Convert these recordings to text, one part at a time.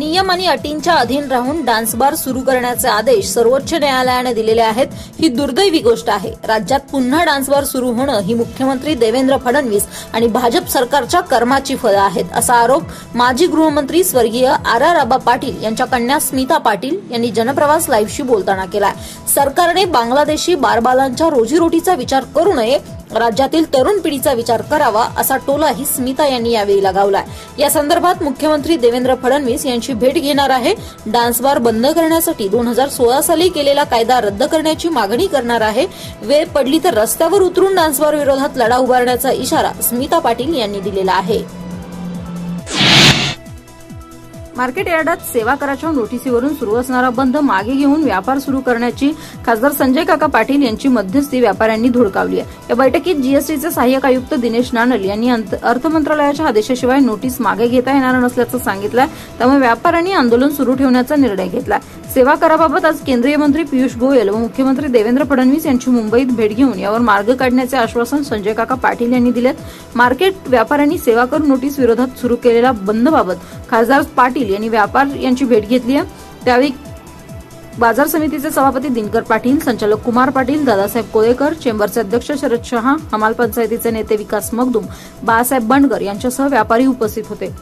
नियम आणि अटींच्या अधीन राहून डान्स बार सुरू करण्याचे आदेश सर्वोच्च न्यायालयाने दिलेले आहेत. ही दुर्दैवी गोष्ट आहे. राज्यात पुन्हा डान्स बार सुरू होणं ही मुख्यमंत्री देवेंद्र फडणवीस आणि भाजप सरकारच्या कर्माची फळं आहेत असा आरोप माजी गृहमंत्री स्वर्गीय आर आर आबा पाटील यांच्या कन्या स्मिता पाटील यांनी जनप्रवास लाईव्हशी बोलताना केलाय. सरकारने बांगलादेशी बारबालांच्या रोजीरोटीचा विचार करू नये राज्यातील तरुण पिढीचा विचार करावा असा टोलाही स्मिता यांनी यावेळी लगावलाय. या संदर्भात मुख्यमंत्री देवेंद्र फडणवीस यांची भेट घेणार आहे. डान्स बार बंद करण्यासाठी दोन हजार सोळा साली केलेला कायदा रद्द करण्याची मागणी करणार आहे. वेळ पडली तर रस्त्यावर उतरून डान्स बार विरोधात लढा उभारण्याचा इशारा स्मिता पाटील यांनी दिलेला आहे. मार्केट यार्डात सेवा कराच्या नोटिसीवरून सुरू असणारा बंद मागे घेऊन व्यापार सुरू करण्याची खासदार संजय काका पाटील यांची मध्यस्थी व्यापाऱ्यांनी धुडकावली आहे. या बैठकीत जीएसटीचे सहाय्यक आयुक्त दिनेश नानल यांनी अंत- अर्थ मंत्रालयाच्या आदेशाशिवाय नोटीस मागे घेता येणार नसल्याचं सांगितलं त्यामुळे व्यापाऱ्यांनी आंदोलन सुरू ठेवण्याचा निर्णय घेतला सेवा कराबाबत आज केंद्रीय मंत्री पियुष गोयल व मुख्यमंत्री देवेंद्र फडणवीस यांची मुंबईत भेट घेऊन यावर मार्ग काढण्याचे आश्वासन संजय काका पाटील यांनी दिलेत. मार्केट व्यापाऱ्यांनी सेवा कर नोटीस विरोधात सुरू केलेल्या बंदबाबत खासदार पाटील यांनी व्यापार यांची भेट घेतली आहे. त्यावेळी बाजार समितीचे सभापती दिनकर पाटील संचालक कुमार पाटील दादासाहेब कोळेकर चेंबरचे अध्यक्ष शरद शहा हमाल पंचायतीचे नेते विकास मगदुम बाळासाहेब बंडगर यांच्यासह व्यापारी उपस्थित होते.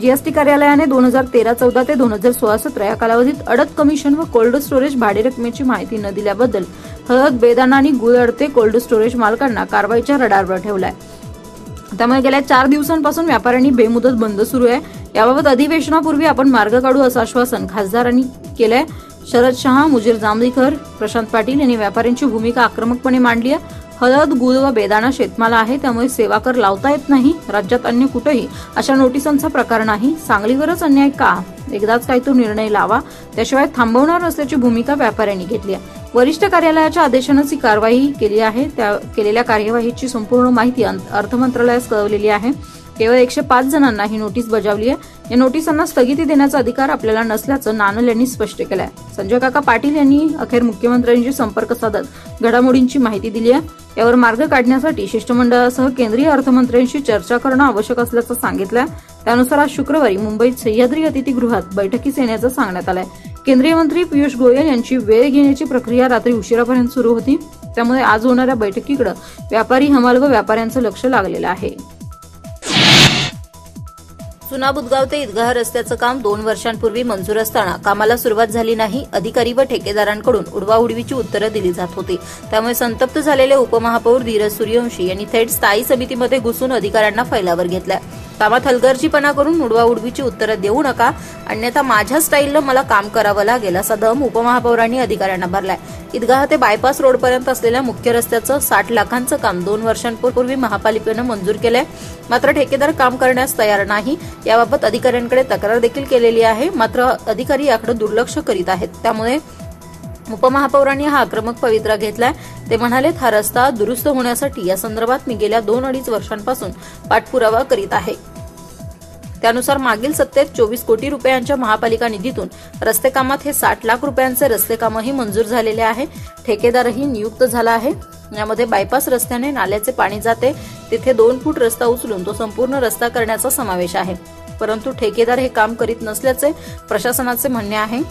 जीएसटी कार्यालयाने दोन हजार तेरा चौदा ते दोन हजार सोळा सतरा या कालावधीत अडत कमिशन व कोल्ड स्टोरेज भाडे रकमेची माहिती न दिल्याबद्दल हळद बेदाना आणि गुळ अडते कोल्ड स्टोरेज मालकांना कारवाईच्या रडारवर ठेवलाय. त्यामुळे गेल्या चार दिवसांपासून व्यापाऱ्यांनी बेमुदत बंद सुरू आहे. याबाबत अधिवेशनापूर्वी आपण मार्ग काढू असं आश्वासन खासदारांनी केलंय. शरद शहा मुजीर जांभळीकर प्रशांत पाटील यांनी व्यापाऱ्यांची भूमिका आक्रमकपणे मांडली आहे. हळद गुळ व बेदाणा शेतमाल आहे त्यामुळे सेवा कर लावता येत नाही राज्यात अन्य कुठेही. अशा नोटिसांचा प्रकार नाही. सांगलीवरच अन्याय का? एकदाच काही तो निर्णय लावा. त्याशिवाय थांबवणार असल्याची भूमिका व्यापाऱ्यांनी घेतली आहे. वरिष्ठ कार्यालयाच्या आदेशानंच ही कारवाई केली आहे. त्या केलेल्या कार्यवाहीची संपूर्ण माहिती अर्थ मंत्रालयास कळवलेली आहे. केवळ एकशे पाच जणांना ही नोटीस बजावली आहे. या नोटिसांना स्थगिती देण्याचा अधिकार आपल्याला नसल्याचं नानल यांनी स्पष्ट केलं आहे संजय काका पाटील यांनी अखेर मुख्यमंत्र्यांशी संपर्क साधत घडामोडींची माहिती दिली आहे. यावर मार्ग काढण्यासाठी शिष्टमंडळासह केंद्रीय अर्थमंत्र्यांशी चर्चा करणं आवश्यक असल्याचं सांगितलंय. त्यानुसार आज शुक्रवारी मुंबईत सह्याद्री अतिथीगृहात बैठकीस येण्याचं सांगण्यात आलंय. केंद्रीय मंत्री पियुष गोयल यांची वेळ घेण्याची प्रक्रिया रात्री उशिरापर्यंत सुरू होती. त्यामुळे आज होणाऱ्या बैठकीकडे व्यापारी हमाल व व्यापाऱ्यांचं लक्ष लागलेलं आहे. जुना बुदगाव ते ईदगाह रस्त्याचं काम दोन वर्षांपूर्वी मंजूर असताना कामाला सुरुवात झाली नाही अधिकारी व ठेकेदारांकडून उडवाउडवीची उत्तरं दिली जात होती. त्यामुळे संतप्त झालेले उपमहापौर धीरज सूर्यवंशी यांनी थेट स्थायी समितीमध्ये घुसून अधिकाऱ्यांना फैलावर घेतला कामात हलगर्जीपणा करून उडवाउडवीची उत्तरं देऊ नका अन्यथा माझ्या स्टाईलनं मला काम करावं लागेल असा दम उपमहापौरांनी अधिकाऱ्यांना भरलाय. ईदगाह ते बायपास रोडपर्यंत असलेल्या मुख्य रस्त्याचं साठ लाखांचं काम दोन वर्षांपूर्वी महापालिकेनं मंजूर केलंय. मात्र ठेकेदार काम करण्यास तयार नाही याबाबत अधिकाऱ्यांकडे तक्रार देखील केलेली आहे. मात्र अधिकारी याकडे दुर्लक्ष करीत आहेत. त्यामुळे उपमहापौरांनी हा आक्रमक पवित्रा घेतलाय. ते म्हणालेत हा रस्ता दुरुस्त होण्यासाठी या संदर्भात मी गेल्या दोन अडीच वर्षांपासून पाठपुरावा करीत आहे. त्यानुसार मागील सत्तेत चोवीस कोटी रुपयांच्या महापालिका निधीतून रस्ते कामात हे साठ लाख रुपयांचे रस्ते कामही मंजूर झालेले आहे. ठेकेदारही नियुक्त झाला आहे. यामध्ये बायपास रस्त्याने नाल्याचे पाणी जाते. तिथे दोन फूट रस्ता उचलून तो संपूर्ण रस्ता करण्याचा समावेश आहे. परंतु ठेकेदार हे काम करीत नसल्याचे प्रशासनाचे म्हणणे आहे.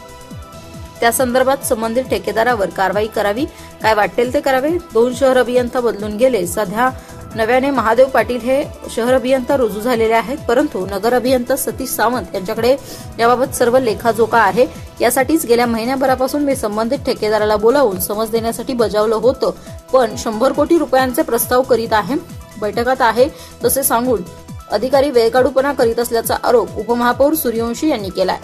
त्या संदर्भात संबंधित ठेकेदारावर कारवाई करावी. काय वाटेल ते करावे? दोन शहर अभियंता बदलून गेले. सध्या नव्याने महादेव पाटील हे शहर अभियंता रुजू झालेले आहेत परंतु नगर अभियंता सतीश सावंत यांच्याकडे याबाबत सर्व लेखाजोखा आहे. यासाठीच गेल्या महिन्याभरापासून मी संबंधित ठेकेदाराला बोलावून समज देण्यासाठी बजावलं होतं पण शंभर कोटी रुपयांचे प्रस्ताव करीत आहे बैठकात आहे तसे सांगून अधिकारी वेळकाढूपणा करीत असल्याचा आरोप उपमहापौर सूर्यवंशी यांनी केलाय.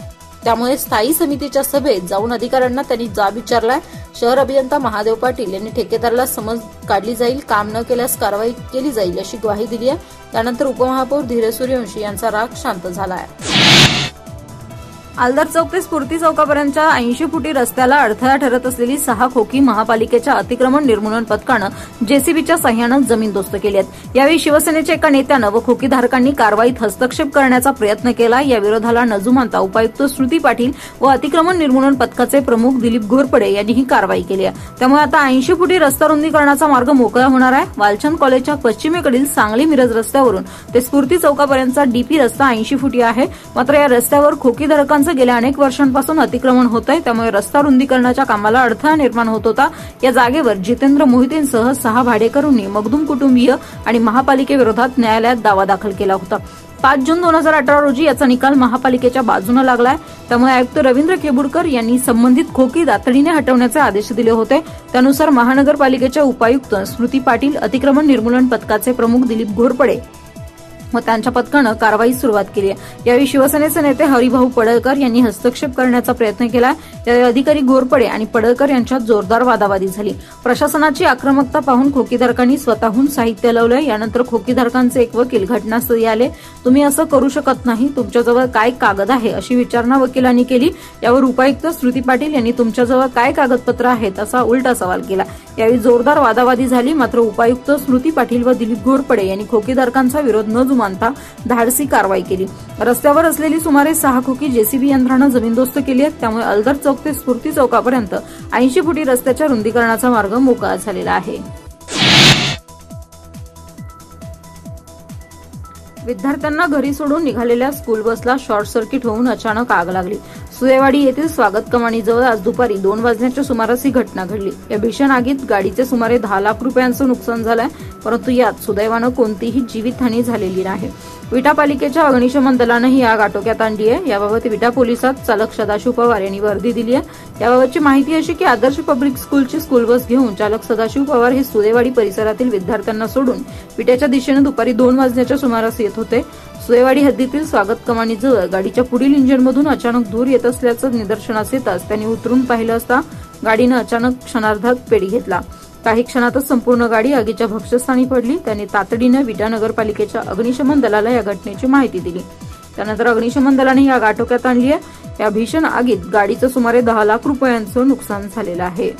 त्यामुळे स्थायी समितीच्या सभेत जाऊन अधिकाऱ्यांना त्यांनी जाब विचारलाय शहर अभियंता महादेव पाटील यांनी ठेकेदाराला समज काढली जाईल काम न केल्यास कारवाई केली जाईल अशी ग्वाही दिली आहे. त्यानंतर उपमहापौर धीरज सूर्यवंशी यांचा राग शांत झाला आहे. आलदार चौक ते स्फूर्ती चौकापर्यंतच्या ऐंशी फुटी रस्त्याला अडथळा ठरत असलेली सहा खोकी महापालिकेच्या अतिक्रमण निर्मूलन पथकानं जेसीबीच्या सहाय्यानं जमीनदोस्त केली आहेत. यावेळी शिवसेनेच्या एका नेत्यानं व खोकीधारकांनी कारवाईत हस्तक्षेप करण्याचा प्रयत्न केला. या विरोधाला न उपायुक्त श्रुती पाटील व अतिक्रमण निर्मूलन पथकाचे प्रमुख दिलीप घोरपडे यांनी ही कारवाई केली आहे. त्यामुळे आता ऐंशी फुटी रस्ता रुंदीकरणाचा मार्ग मोकळा होणार आहे. वालचंद कॉलेजच्या पश्चिमेकडील सांगली मिरज रस्त्यावरून ते स्फूर्ती चौकापर्यंतचा डीपी रस्ता ऐंशी फुटी आहे. मात्र या रस्त्यावर खोकीधारकांचा गेल्या अनेक वर्षांपासून अतिक्रमण होत आहे त्यामुळे रस्ता रुंदीकरणाच्या कामाला अडथळा निर्माण होत होता. या जागेवर जितेंद्र मोहितेंसह सहा भाडेकरूंनी मगदूम कुटुंबीय आणि महापालिकेविरोधात न्यायालयात दावा दाखल केला होता. पाच जून दोन हजार अठरा रोजी याचा निकाल महापालिकेच्या बाजूने लागलाय. त्यामुळे आयुक्त रवींद्र केबुडकर यांनी संबंधित खोकी तातडीने हटवण्याचे आदेश दिले होते. त्यानुसार महानगरपालिकेच्या उपायुक्त स्मृती पाटील अतिक्रमण निर्मूलन पथकाचे प्रमुख दिलीप घोरपडे व त्यांच्या पथकानं कारवाई सुरुवात केली आहे. यावेळी शिवसेनेचे नेते हरिभाऊ पडळकर यांनी हस्तक्षेप करण्याचा प्रयत्न केला यावेळी अधिकारी घोरपडे आणि पडळकर यांच्यात जोरदार वादावादी झाली. प्रशासनाची आक्रमकता पाहून खोकीधारकांनी स्वतःहून साहित्य लावलं यानंतर खोकीधारकांचे एक वकील घटनास्थळी आले. तुम्ही असं करू शकत नाही. तुमच्याजवळ काय कागद आहे? अशी विचारणा वकिलांनी केली. यावर उपायुक्त श्रुती पाटील यांनी तुमच्याजवळ काय कागदपत्र आहेत असा उलटा सवाल केला. यावेळी जोरदार वादावादी झाली. मात्र उपायुक्त स्मृती पाटील व दिलीप घोरपडे यांनी खोकीधारकांचा विरोध न मानता धाडसी कारवाई केली. रस्त्यावर असलेली सुमारे सहा खोकी जेसीबी यंत्रानं जमीनदोस्त केली आहेत. त्यामुळे अलदर चौक ते स्फूर्ती चौकापर्यंत ऐंशी फुटी रस्त्याच्या रुंदीकरणाचा मार्ग मोकळा झालेला आहे. विद्यार्थ्यांना घरी सोडून निघालेल्या स्कूल बसला शॉर्ट सर्किट होऊन अचानक आग लागली. सुदेवाडी येथील स्वागत कमानीजवळ आज दुपारी दोन वाजण्याच्या सुमारास ही घटना घडली. या भीषण आगीत गाडीचे सुमारे दहा लाख रुपयांचं नुकसान झालंय परंतु यात सुदैवानं कोणतीही जीवितहानी झालेली नाही. विटा पालिकेच्या अग्निशमन दलानं ही आग आटोक्यात आणली आहे. याबाबत विटा पोलिसात चालक सदाशिव पवार यांनी वर्दी दिली आहे. याबाबतची माहिती अशी की आदर्श पब्लिक स्कूलची स्कूल बस घेऊन चालक सदाशिव पवार हे सुदेवाडी परिसरातील विद्यार्थ्यांना सोडून विट्याच्या दिशेने दुपारी दोन वाजण्याच्या सुमारास येत होते. सोयवाडी हद्दीतील स्वागत कमानीजवळ गाडीच्या पुढील इंजिनमधून अचानक धूर येत असल्याचं निदर्शनास येताच त्यांनी उतरून पाहिलं असता गाडीनं अचानक क्षणार्धात पेढी घेतला. काही क्षणातच संपूर्ण गाडी आगीच्या भक्षस्थानी पडली. त्यांनी तातडीनं विटा नगरपालिकेच्या अग्निशमन दलाला या घटनेची माहिती दिली. त्यानंतर अग्निशमन दलाने या गाठोक्यात आणली आहे. या भीषण आगीत गाडीचं सुमारे दहा लाख रुपयांचं नुकसान झालेलं आहे.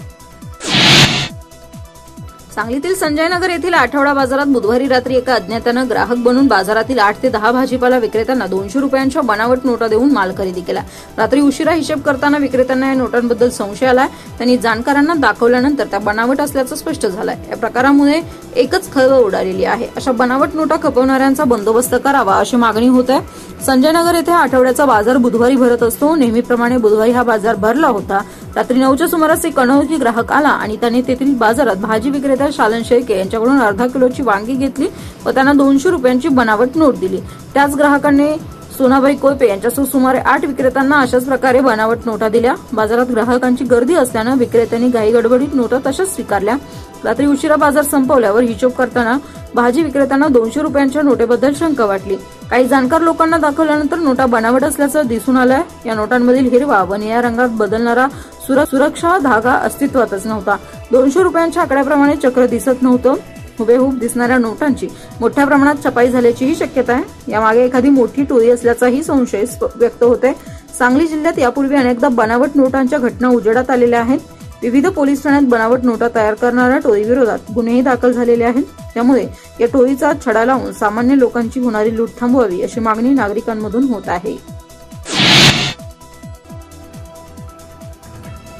सांगलीतील संजय नगर येथील आठवडा बाजारात बुधवारी रात्री एका अज्ञातानं ग्राहक बनून बाजारातील आठ ते दहा भाजीपाला विक्रेत्यांना दोनशे रुपयांच्या बनावट नोटा देऊन माल खरेदी केला. रात्री उशिरा हिशेब करताना विक्रेत्यांना या नोटांबद्दल संशय आलाय त्यांनी जाणकारांना दाखवल्यानंतर त्या बनावट असल्याचं स्पष्ट झालंय. या प्रकारामुळे एकच खळबळ उडालेली आहे. अशा बनावट नोटा खपवणाऱ्यांचा बंदोबस्त करावा अशी मागणी होत आहे. संजय नगर येथे आठवड्याचा बाजार बुधवारी भरत असतो. नेहमीप्रमाणे बुधवारी हा बाजार भरला होता. रात्री नऊच्या सुमारास एक अनोळखी ग्राहक आला आणि त्याने तेथील बाजारात भाजी विक्रेता शालन शेळके यांच्याकडून अर्धा किलोची वांगी घेतली व त्यांना दोनशे रुपयांची बनावट नोट दिली. त्याच ग्राहकाने सोनाबाई कोयपे यांच्यासह सुमारे आठ विक्रेत्यांना अशाच प्रकारे बनावट नोटा दिल्या. बाजारात ग्राहकांची गर्दी असल्यानं विक्रेत्यांनी घाई गडबडीत नोटा तशाच स्वीकारल्या. रात्री उशिरा बाजार संपवल्यावर हिशोब करताना भाजी विक्रेत्यांना दोनशे रुपयांच्या नोटेबद्दल शंका वाटली. काही जाणकार लोकांना दाखवल्यानंतर नोटा बनावट असल्याचं दिसून आलंय. या नोटांमधील हिरवा व निळ्या रंगात बदलणारा सुरक्षा धागा अस्तित्वातच नव्हता. दोनशे रुपयांच्या आकड्याप्रमाणे चक्र दिसत नव्हतं. हुबेहूब दिसणाऱ्या नोटांची मोठ्या प्रमाणात छपाई झाल्याचीही शक्यता आहे. यामागे एखादी मोठी टोळी असल्याचाही संशय व्यक्त होते सांगली जिल्ह्यात यापूर्वी अनेकदा बनावट नोटांच्या घटना उजेडात आलेल्या आहेत. विविध पोलीस ठाण्यात बनावट नोटा तयार करणाऱ्या टोळीविरोधात गुन्हेही दाखल झालेले आहेत. त्यामुळे या टोळीचा छडा लावून सामान्य लोकांची होणारी लूट थांबवावी अशी मागणी नागरिकांमधून होत आहे.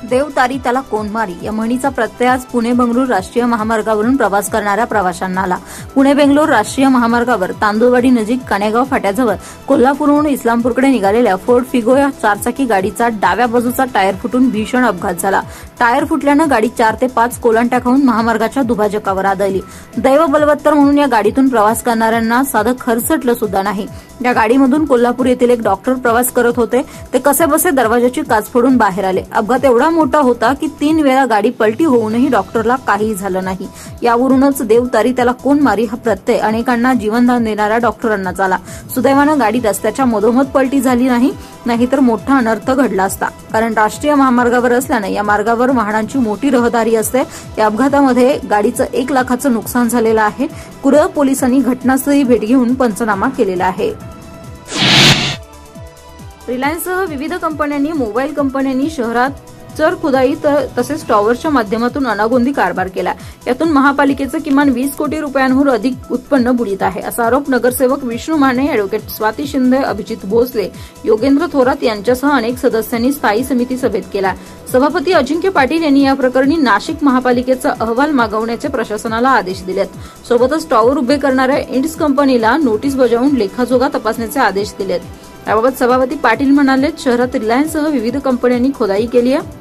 देव तारी त्याला कोण मारी या म्हणीचा प्रत्यय आज पुणे बंगळूर राष्ट्रीय महामार्गावरून प्रवास करणाऱ्या प्रवाशांना आला पुणे बेंगलोर राष्ट्रीय महामार्गावर तांदूळवाडी नजीक कानेगाव फाट्याजवळ कोल्हापूरहून इस्लामपूरकडे निघालेल्या फोर्ड फिगो या चारचाकी गाडीचा डाव्या बाजूचा टायर फुटून भीषण अपघात झाला. टायर फुटल्यानं गाडी चार ते पाच कोलांट्या खाऊन महामार्गाच्या दुभाजकावर आदळली. दैव बलवत्तर म्हणून या गाडीतून प्रवास करणाऱ्यांना साधं खरचटलं सुद्धा नाही. या गाडीमधून कोल्हापूर येथील एक डॉक्टर प्रवास करत होते. ते कसे बसे दरवाजाची काच फोडून बाहेर आले. अपघात एवढा मोठा होता की तीन वेळा गाडी पलटी होऊनही डॉक्टरला काही झालं नाही. यावरूनच देवतारी त्याला कोण मारी हा प्रत्यय अनेकांना जीवनदान देणाऱ्या डॉक्टरांना झाला. सुदैवानं गाडी रस्त्याच्या मधोमध पलटी झाली नाही नाहीतर मोठा अनर्थ घडला असता. कारण राष्ट्रीय महामार्गावर असल्यानं या मार्गावर वाहनांची मोठी रहदारी असते. या अपघातामध्ये गाडीचं एक लाखाचं नुकसान झालेलं आहे. कुरळ पोलिसांनी घटनास्थळी भेट घेऊन पंचनामा केलेला आहे. रिलायन्ससह विविध कंपन्यांनी मोबाईल कंपन्यांनी शहरात चर खुदाई त- तसेच टॉवरच्या माध्यमातून अनागोंदी कारभार केला. यातून महापालिकेचं किमान वीस कोटी रुपयांहून अधिक उत्पन्न बुडीत आहे असा आरोप नगरसेवक विष्णू माने अॅडव्होकेट स्वाती शिंदे अभिजित भोसले योगेंद्र थोरात यांच्यासह अनेक सदस्यांनी स्थायी समिती सभेत केला. सभापती अजिंक्य पाटील यांनी या प्रकरणी नाशिक महापालिकेचा अहवाल मागवण्याचे प्रशासनाला आदेश दिलेत. सोबतच टॉवर उभे करणाऱ्या इंड्स कंपनीला नोटीस बजावून लेखाजोगा तपासण्याचे आदेश दिलेत. याबाबत सभापती पाटील म्हणाले शहरात रिलायन्ससह विविध कंपन्यांनी खोदाई केली आहे.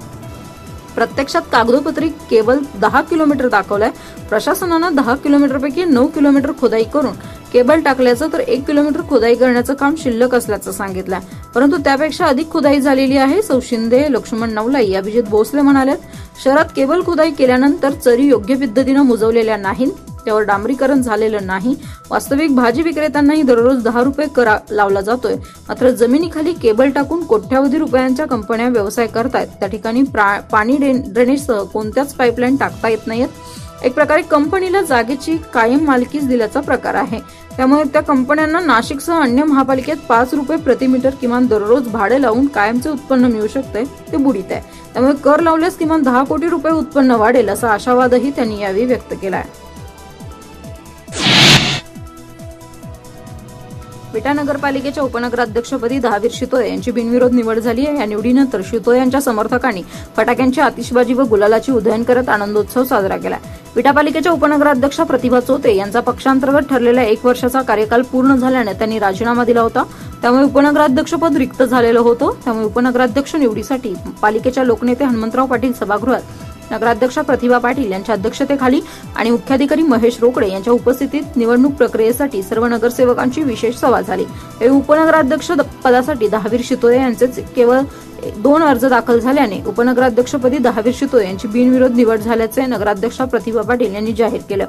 प्रत्यक्षात कागदोपत्री केवळ दहा किलोमीटर दाखवलाय. प्रशासनानं दहा किलोमीटरपैकी नऊ किलोमीटर खोदाई करून केबल टाकल्याचं तर एक किलोमीटर खोदाई करण्याचं काम शिल्लक असल्याचं सांगितलं परंतु त्यापेक्षा अधिक खोदाई झालेली आहे सौ शिंदे लक्ष्मण नवलाई अभिजित भोसले म्हणाले शहरात केबल खोदाई केल्यानंतर चरी योग्य पद्धतीनं मुजवलेल्या नाहीत. त्यावर डांबरीकरण झालेलं नाही. वास्तविक भाजी विक्रेत्यांनाही दररोज दहा रुपये कर लावला जातोय. मात्र जमिनीखाली केबल टाकून कोट्यावधी रुपयांच्या कंपन्या व्यवसाय करतायत. त्या ठिकाणी प्रा- पाणी ड्रेनेजसह कोणत्याच पाईपलाईन टाकता येत नाहीत एक प्रकारे कंपनीला जागेची कायम मालकीच दिल्याचा प्रकार आहे. त्यामुळे त्या कंपन्यांना नाशिकसह अन्य महापालिकेत पाच रुपये प्रति मीटर किमान दररोज भाडे लावून कायमचे उत्पन्न मिळू शकते ते बुडीत आहे. त्यामुळे कर लावल्यास किमान दहा कोटी रुपये उत्पन्न वाढेल असा आशावादही त्यांनी यावेळी व्यक्त केला आहे विटा नगरपालिकेच्या उपनगराध्यक्षपदी दहावीर शितोळे यांची बिनविरोध निवड झाली आहे. या निवडीनंतर शितोळे यांच्या समर्थकांनी फटाक्यांची आतिषबाजी व गुलालाची उधळण करत आनंदोत्सव साजरा केला. विटा पालिकेच्या उपनगराध्यक्षा प्रतिभा चोते यांचा पक्षांतर्गत ठरलेला एक वर्षाचा कार्यकाल पूर्ण झाल्याने त्यांनी राजीनामा दिला होता. त्यामुळे उपनगराध्यक्षपद रिक्त झालेलं होतं. त्यामुळे उपनगराध्यक्ष निवडीसाठी पालिकेच्या लोकनेते हनुमंतराव पाटील सभागृहात नगराध्यक्षा प्रतिभा पाटील यांच्या अध्यक्षतेखाली आणि मुख्याधिकारी महेश रोकडे यांच्या उपस्थितीत निवडणूक प्रक्रियेसाठी सर्व नगरसेवकांची विशेष सभा झाली. यावेळी उपनगराध्यक्ष पदासाठी दहावीर शितोळे यांचेच केवळ दोन अर्ज दाखल झाल्याने उपनगराध्यक्षपदी दहावीर शितोळे यांची बिनविरोध निवड झाल्याचे नगराध्यक्षा प्रतिभा पाटील यांनी जाहीर केलं.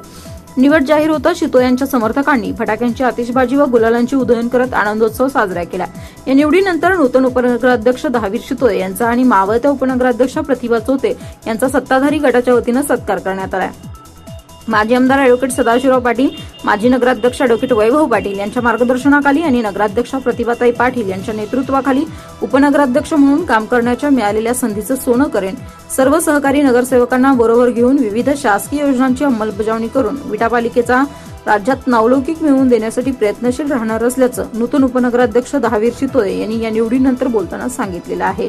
निवड जाहीर होता शितो यांच्या समर्थकांनी. फटाक्यांची आतिषबाजी व गुलालांची उधळण करत आनंदोत्सव साजरा केला. या निवडीनंतर नूतन उपनगराध्यक्ष दहावीर शितोळे यांचा आणि मावळत्या उपनगराध्यक्ष प्रतिभा चोते यांचा सत्ताधारी गटाच्या वतीनं सत्कार करण्यात आला. माजी आमदार अॅडव्होकेट सदाशिवराव पाटील माजी नगराध्यक्ष अॅडव्होकेट वैभव पाटील यांच्या मार्गदर्शनाखाली आणि नगराध्यक्षा प्रतिभाताई पाटील यांच्या नेतृत्वाखाली उपनगराध्यक्ष म्हणून काम करण्याच्या मिळालेल्या संधीचं सोनं करेन. सर्व सहकारी नगरसेवकांना बरोबर घेऊन विविध शासकीय योजनांची अंमलबजावणी करून विटापालिकेचा राज्यात नावलौकिक मिळवून देण्यासाठी प्रयत्नशील राहणार असल्याचं नूतन उपनगराध्यक्ष दहावीर शितोळे यांनी या निवडीनंतर बोलताना सांगितलेलं आहे.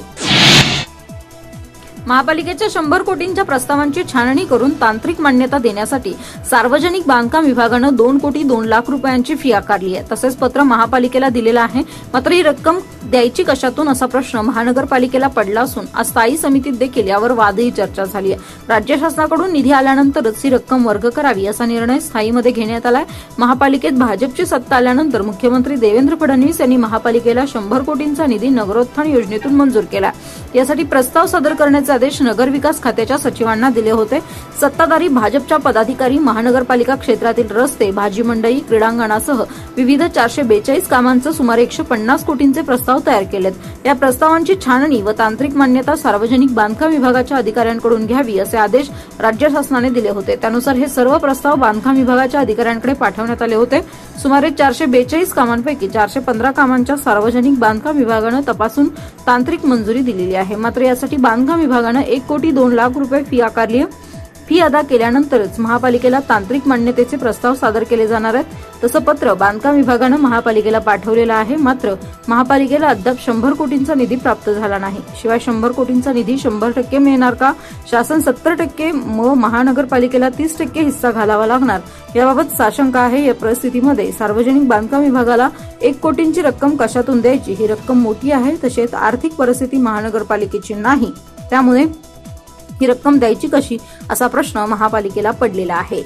महापालिकेच्या शंभर कोटींच्या प्रस्तावांची छाननी करून तांत्रिक मान्यता देण्यासाठी सार्वजनिक बांधकाम विभागानं दोन कोटी दोन लाख रुपयांची फी आकारली आहे. तसेच पत्र महापालिकेला दिलेलं आहे. मात्र ही रक्कम द्यायची कशातून असा प्रश्न महानगरपालिकेला पडला असून आज स्थायी समितीत देखील यावर वादही चर्चा झाली आहे. राज्य शासनाकडून निधी आल्यानंतरच ही रक्कम वर्ग करावी असा निर्णय स्थायीमध्ये घेण्यात आलाय. महापालिकेत भाजपची सत्ता आल्यानंतर मुख्यमंत्री देवेंद्र फडणवीस यांनी महापालिकेला शंभर कोटींचा निधी नगरोत्थान योजनेतून मंजूर केला यासाठी प्रस्ताव सादर करण्याचे आदेश नगरविकास खात्याच्या सचिवांना दिले होते. सत्ताधारी भाजपच्या पदाधिकारी महानगरपालिका क्षेत्रातील रस्ते भाजी मंडई क्रीडांगणासह विविध चारशे बेचाळीस कामांचं सुमारे एकशे पन्नास कोटींचे प्रस्ताव तयार केलेत. या प्रस्तावांची छाननी व तांत्रिक मान्यता सार्वजनिक बांधकाम विभागाच्या अधिकाऱ्यांकडून घ्यावी असे आदेश राज्य शासनाने दिले होते. त्यानुसार हे सर्व प्रस्ताव बांधकाम विभागाच्या अधिकाऱ्यांकडे पाठवण्यात आले होते. सुमारे चारशे बेचाळीस कामांपैकी चारशे पंधरा कामांच्या सार्वजनिक बांधकाम विभागानं तपासून तांत्रिक मंजुरी दिलेली आहे. मात्र यासाठी बांधकाम विभाग विभागानं एक कोटी दोन लाख रुपये फी आकारली आहे. फी अदा केल्यानंतरच महापालिकेला तांत्रिक मान्यतेचे प्रस्ताव सादर केले जाणार आहेत. तसं पत्र बांधकाम विभागानं महापालिकेला पाठवलेलं आहे. मात्र महापालिकेला अद्याप शंभर कोटींचा निधी प्राप्त झाला नाही. शिवाय शंभर कोटींचा निधी शंभर टक्के मिळणार का? शासन सत्तर टक्के व महानगरपालिकेला तीस टक्के हिस्सा घालावा लागणार. याबाबत साशंका आहे. या परिस्थितीमध्ये सार्वजनिक बांधकाम विभागाला एक कोटींची रक्कम कशातून द्यायची? ही रक्कम मोठी आहे. तसेच आर्थिक परिस्थिती महानगरपालिकेची नाही. त्यामुळे ही रक्कम द्यायची कशी असा प्रश्न महापालिकेला पडलेला आहे.